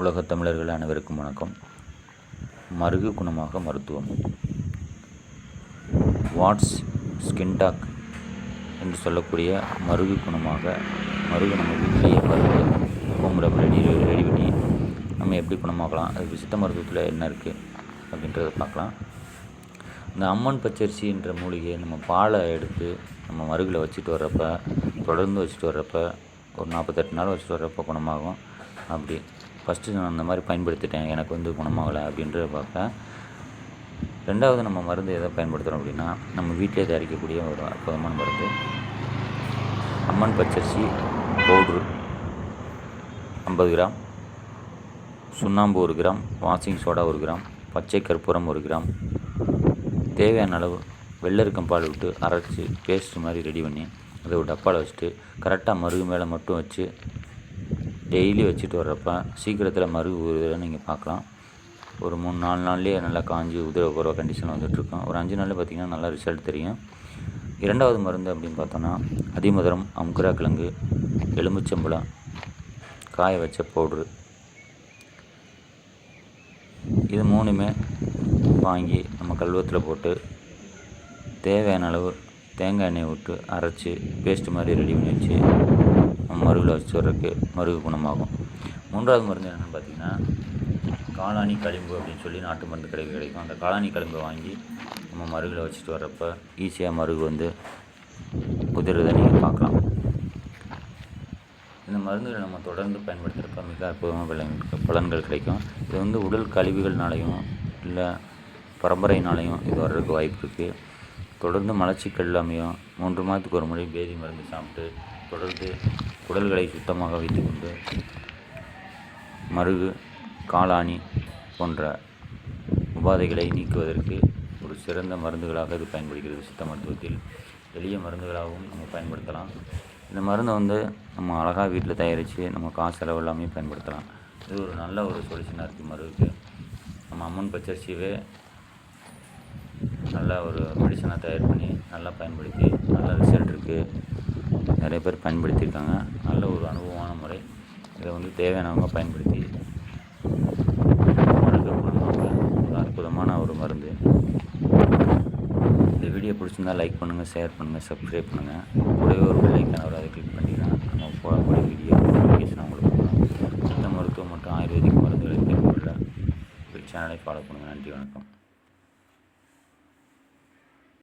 உலகத் தமிழர்கள் அனைவருக்கும் வணக்கம். மருகு குணமாக மருத்துவம். வாட்ஸ் ஸ்கின் டாக் என்று சொல்லக்கூடிய மருகு குணமாக மருகு நம்ம வீட்டிலேயே மருந்து ஹோம் ரெடி ரெடி பண்ணி நம்ம எப்படி குணமாக்கலாம் அது சித்த மருத்துவத்தில் என்ன இருக்குது அப்படின்றத பார்க்கலாம். இந்த அம்மன் பச்சரிசின்ற மூலிகையை நம்ம பாலை எடுத்து நம்ம மருகில் வச்சுட்டு வர்றப்ப தொடர்ந்து வச்சுட்டு வர்றப்ப ஒரு நாற்பத்தெட்டு நாள் வச்சுட்டு வர்றப்போ குணமாகும். அப்படி ஃபஸ்ட்டு நான் அந்த மாதிரி பயன்படுத்திட்டேன். எனக்கு வந்து குணமாகலை அப்படின்றத பார்ப்பேன். ரெண்டாவது நம்ம மருந்து எதை பயன்படுத்துகிறோம் அப்படின்னா நம்ம வீட்டிலே தயாரிக்கக்கூடிய ஒரு அற்புதமான மருந்து. அம்மன் பச்சரிசி பவுட்ரு. ஐம்பது கிராம். சுண்ணாம்பு ஒரு கிராம். வாஷிங் சோடா ஒரு கிராம். பச்சை கற்பூரம் ஒரு கிராம். தேவையான அளவு வெள்ளரிக்கம் பால் விட்டு அரைச்சி பேஸ்ட் மாதிரி ரெடி பண்ணி அதை ஒரு டப்பாவில் வச்சுட்டு கரெக்டாக மருகு மேலே மட்டும் வச்சு டெய்லி வச்சுட்டு வர்றப்ப சீக்கிரத்தில் மருகு உதிரை நீங்கள் பார்க்கலாம். ஒரு மூணு நாலு நாள்லேயே நல்லா காஞ்சி உதிர போகிற கண்டிஷன் வந்துட்டுருக்கோம். ஒரு அஞ்சு நாளில் பார்த்திங்கன்னா நல்லா ரிசல்ட் தெரியும். இரண்டாவது மருந்து அப்படின்னு பார்த்தோன்னா அதிமதுரம் அமுக்குரா கிழங்கு எலுமிச்சம்பழம் காய வச்ச பவுட்ரு இது மூணுமே வாங்கி நம்ம கல்வத்தில் போட்டு தேவையான அளவு தேங்காய் எண்ணெய் விட்டு அரைச்சி பேஸ்ட் மாதிரி ரெடி பண்ணி வச்சு நம்ம மருகில் வச்சு வர்றதுக்கு மருகு குணமாகும். மூன்றாவது மருந்து என்னென்னு பார்த்தீங்கன்னா காளானி களிம்பு அப்படின்னு சொல்லி நாட்டு மருந்து கிடைக்க கிடைக்கும். அந்த காளானி களிம்பை வாங்கி நம்ம மருகில் வச்சுட்டு வர்றப்ப ஈஸியாக மருகு வந்து குதிரதை நீங்கள் பார்க்கலாம். இந்த மருந்துகளை நம்ம தொடர்ந்து பயன்படுத்துகிறப்ப மிக அற்புதமாக பலன்கள் பலன்கள் கிடைக்கும். இது வந்து உடல் கழிவுகள்னாலையும் இல்லை பரம்பரையினாலையும் இது வர்றதுக்கு வாய்ப்பு இருக்குது தொடர்ந்து மலச்சிக்கல் இல்லாமையும் மூன்று மாதத்துக்கு ஒரு முறை பேதி மருந்து சாப்பிட்டு தொடர்ந்து குடல்களை சுத்தமாக வைத்துக்கொண்டு மருகு காளானி போன்ற உபாதைகளை நீக்குவதற்கு ஒரு சிறந்த மருந்துகளாக இது பயன்படுகிறது சித்த மருத்துவத்தில். எளிய மருந்துகளாகவும் நம்ம பயன்படுத்தலாம். இந்த மருந்தை வந்து நம்ம அழகாக வீட்டில் தயாரித்து நம்ம காசு செலவு எல்லாமே பயன்படுத்தலாம். இது ஒரு நல்ல ஒரு சொல்யூஷனாக இருக்குது மருவுக்கு நம்ம அம்மன் பச்சரிசியவே நல்ல ஒரு மெடிசனாக தயார் பண்ணி நல்லா பயன்படுத்தி நல்ல ரிசல்ட் இருக்குது நிறைய பேர் பயன்படுத்தியிருக்காங்க. நல்ல ஒரு அனுபவமான முறை. இதை வந்து தேவையானவங்க பயன்படுத்தி மருந்து ஒரு அற்புதமான ஒரு மருந்து. இந்த வீடியோ பிடிச்சிருந்தா லைக் பண்ணுங்கள் ஷேர் பண்ணுங்கள் சப்ஸ்கிரைப் பண்ணுங்கள் கூடவே ஒரு பெல்லைக்கான ஒரு அதை கிளிக் பண்ணிங்கன்னா நம்ம போடக்கூடிய வீடியோ நோட்டிஃபிகேஷன் உங்களுக்கு வரும். சித்த மருத்துவம் மற்றும் ஆயுர்வேதிக் மருந்துகளை தெரிந்து கொள்ள சேனலை ஃபாலோ பண்ணுங்கள் நன்றி வணக்கம்.